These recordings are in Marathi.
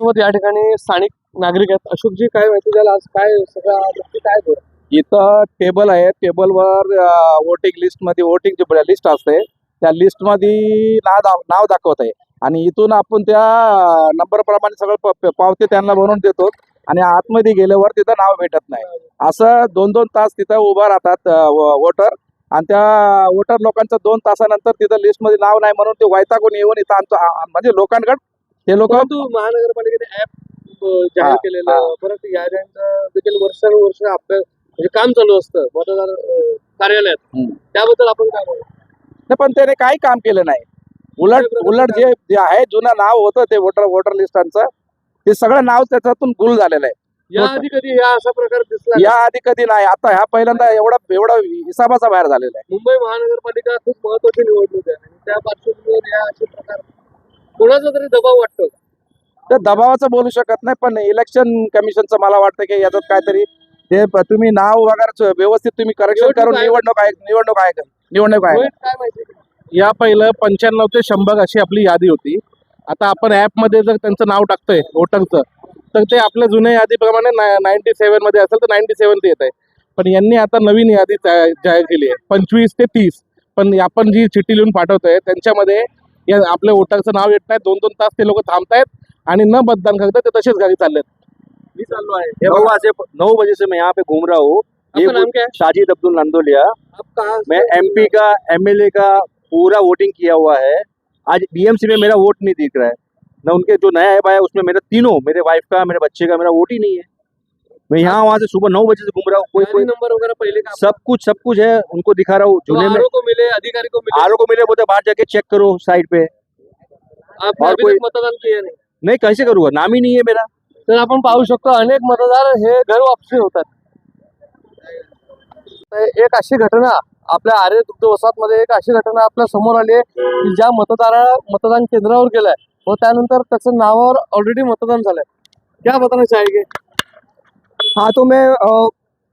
या ठिकाणी स्थानिक नागरिक आहेत. अशोकजी काय माहिती द्याल? आज काय सगळा नक्की काय इथं टेबल आहे. टेबलवर वोटिंग लिस्टमध्ये वोटिंगची लिस्ट असते त्या लिस्टमध्ये नाव नाव दाखवत आहे. आणि इथून आपण त्या नंबर प्रमाणे सगळं प- पावती त्यांना बनवून देतो. आणि आतमध्ये गेल्यावर तिथं नाव भेटत नाही. असं दोन दोन तास तिथं उभा राहतात वोटर आणि त्या वोटर लोकांचं दोन तासानंतर तिथं लिस्टमध्ये नाव नाही म्हणून ते वैतागून येऊन इथं आमचं म्हणजे लोकांकडे ते लोक महानगरपालिकेने ऍप जाहीर केलेलं. परत याद्यांचं देखील वर्षानुवर्ष अभ्यास म्हणजे काम चालू असतं मतदार कार्यालयात. त्याबद्दल आपण काय नाही, पण त्याने काही काम केलं नाही. उलट उलट जे जे आहे जुनं नाव होतं ते वोटर वोटर लिस्टांचं ते सगळं नाव त्याच्यातून गुल झालेलं आहे. या आधी कधी या असा प्रकार दिसला? या आधी कधी नाही. आता ह्या पहिल्यांदा एवढा एवढा हिसाबाचा बाहेर झालेला आहे. मुंबई महानगरपालिका खूप महत्वाची निवडणूक आहे. आणि त्या पार्श्वभूमीवर या कोणाचा तरी दबाव वाटतो? तर दबावाचं बोलू शकत नाही पण इलेक्शन कमिशनचं मला वाटतं की याच्यात काहीतरी ते तुम्ही नाव वगैरे व्यवस्थित तुम्ही करेक्शन निवडणूक करून आयोग- निवडणूक आहे निवडणूक आहे निवडणूक आहे? या पहिलं पंच्याण्णव ते शंभर अशी आपली यादी होती. आता आपण ॲपमध्ये जर त्यांचं नाव टाकतोय वोटरचं तर ते आपल्या जुन्या यादीप्रमाणे नाईन्टी सेवनमध्ये असेल तर नाईन्टी सेवन ते येत आहे. पण यांनी आता नवीन यादी जाहीर केली आहे पंचवीस ते तीस. पण आपण जी चिठ्ठी लिहून पाठवतोय त्यांच्यामध्ये या आपल्या वोटरचं नाव येत नाही. दोन दोन तास ते लोक थांबतायत आणि न मतदान करतात ते तसेच घरी चाललेत. मी चाललो आहे. नौ बजे नौ बजे से मैं यहाँ पे घूम रहा हूँ. ये आपका नाम क्या है? साजिद अब्दुल नंदोलिया. मैं एमपी का एमएलए का पूरा वोटिंग किया हुआ है। आज बीएमसी में मेरा वोट नहीं दिख रहा है। न उनके जो नया ऐप आया उसमें मेरा तीनों मेरे वाइफ का मेरे बच्चे का मेरा वोट ही नहीं है। मैं यहाँ वहाँ से सुबह नौ बजे से घूम रहा हूँ कोई कोई नंबर वगैरह पहले का सब कुछ सब कुछ है उनको दिखा रहा हूँ जुने में। को मिले अधिकारी को मिले। आर को मिले बोलते बाहर जाके चेक करो साइड पे। और कोई- मतदान किया नाही? नहीं कैसे करूँगा नाम ही नहीं है मेरा। तर आपण पाहू शकतो अनेक मतदार हे घर वापसी होतात। एक अशी घटना आपल्या आर्य दुग्ध वसाहतमध्ये एक अशी घटना आपल्यासमोर आली आहे की ज्या मतदारा मतदान केंद्रावर गेलाय व त्यानंतर त्याचं नावावर ऑलरेडी मतदान झालंय. क्या बताना चाहेंगे हाँ तो मैं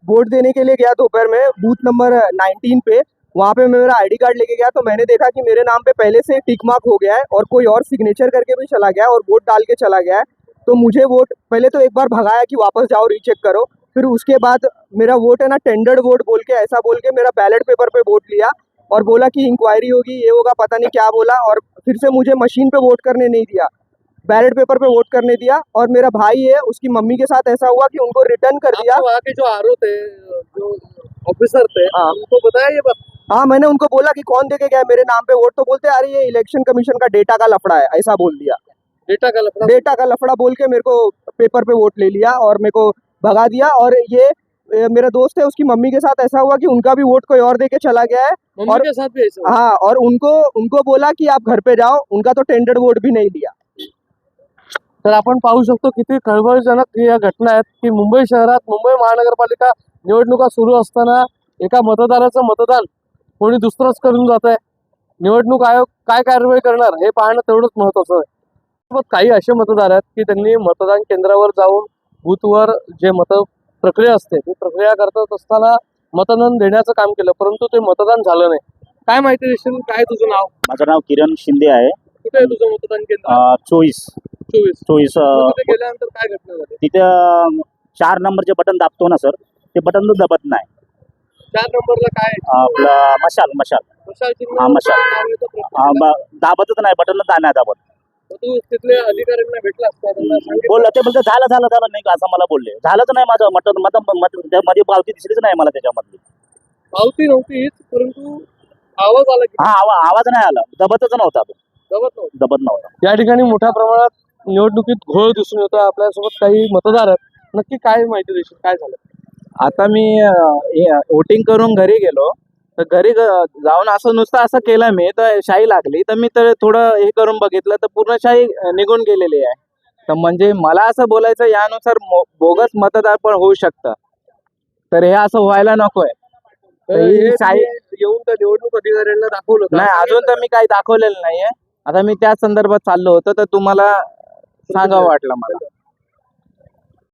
वोट देने के लिए गया दोपहर में, बूथ नंबर 19 पे, वहाँ पे मैं मेरा आईडी कार्ड लेके गया तो मैंने देखा कि मेरे नाम पे पहले से टिक मार्क हो गया है और कोई और सिग्नेचर करके भी चला गया और वोट डाल के चला गया है। तो मुझे वोट, पहले तो एक बार भगाया कि वापस जाओ रीचेक करो, फिर उसके बाद मेरा वोट है ना टेंडर्ड वोट बोल के, ऐसा बोल के मेरा बैलेट पेपर पे वोट लिया और बोला कि इंक्वायरी होगी, ये होगा, पता नहीं क्या बोला और फिर से मुझे मशीन पे वोट करने नहीं दिया। बैलेट पेपर पे वोट करने दिया और मेरा भाई है उसकी मम्मी के साथ ऐसा हुआ कि उनको रिटर्न कर दिया। वहाँ के जो आरओ थे जो ऑफिसर थे हाँ। उनको बताया ये बात? हाँ मैंने उनको बोला कि कौन देके गया मेरे नाम पे वोट तो बोलते अरे ये इलेक्शन कमीशन का डेटा का लफड़ा है ऐसा बोल दिया। डेटा का लफड़ा? डेटा का लफड़ा बोल के मेरे को पेपर पे वोट ले लिया और मेरे को भगा दिया और ये मेरा दोस्त है उसकी मम्मी के साथ ऐसा हुआ कि उनका भी वोट कोई और दे के चला गया है। मम्मी और- के साथ भी ऐसा हाँ और उनको उनको बोला कि आप घर पे जाओ उनका तो टेंडर वोट भी नहीं दिया। तर आपण पाहू शकतो किती कळवळजनक या घटना आहेत की मुंबई शहरात मुंबई महानगरपालिका निवडणुका सुरू असताना एका मतदाराचं मतदान कोणी दुसरंच करून जात आहे निवडणूक आयोग काय कारवाई करणार हे पाहणं तेवढंच महत्वाचं आहे. काही असे मतदार आहेत की त्यांनी मतदान केंद्रावर जाऊन बूथवर जे मत प्रक्रिया असते ती प्रक्रिया करत असताना मतदान देण्याचं काम केलं परंतु ते मतदान झालं नाही. काय माहिती देशील काय तुझं नाव? माझं नाव किरण शिंदे आहे. कुठे आहे तुझं मतदान केंद्र? अ, चोवीस. चोवीस अ, तिथे गेल्यानंतर काय घटना झाली? तिथे अ, चार नंबरचे बटन दाबतो ना सर. ते बटन दबत नाही. चार नंबरला काय? आपलं मशाल मशाल. मशाल चिन्ह हा, मशाल. अ, ब- दाबतच नाही बटन नाही दाबत. मग तू तिथले अधिकाऱ्यांना भेटला असता त्यांना सांगितलं? बोललं ते बोलते झालं झालं झालं. नाही का असं मला बोलले. झालंच नाही माझं मटन मत मत- त्यामध्ये पावती दिसलीच नाही मला त्याच्यामधली. पावती नव्हतीच परंतु आवाज आला की हा आवा आवाज नाही आला. दबतच नव्हता तो. जमत नव्हतं. दबत नव्हता. या ठिकाणी मोठ्या प्रमाणात निवडणुकीत घोळ दिसून येतो आपल्यासोबत काही मतदार आहेत. नक्की काय माहिती देशील? काय झालं? आता मी वोटिंग करून घरी गेलो. तर घरी जाऊन असं नुसतं असं केलं मी तर शाई लागली. तर मी तर थोडं हे करून बघितलं तर पूर्ण अं, निघून गेलेली आहे. तर म्हणजे मला असं बोलायचं यानुसार बोगस मतदार पण होऊ शकतं. तर हे असं व्हायला नकोय. तर शाही- येऊन त्या निवडणूक अधिकाऱ्यांना दाखवलं? नाही अजून तर मी काही दाखवलेलं नाहीये. आता मी त्या संदर्भात चाललो होतो तर तुम्हाला सांगावं वाटलं मला.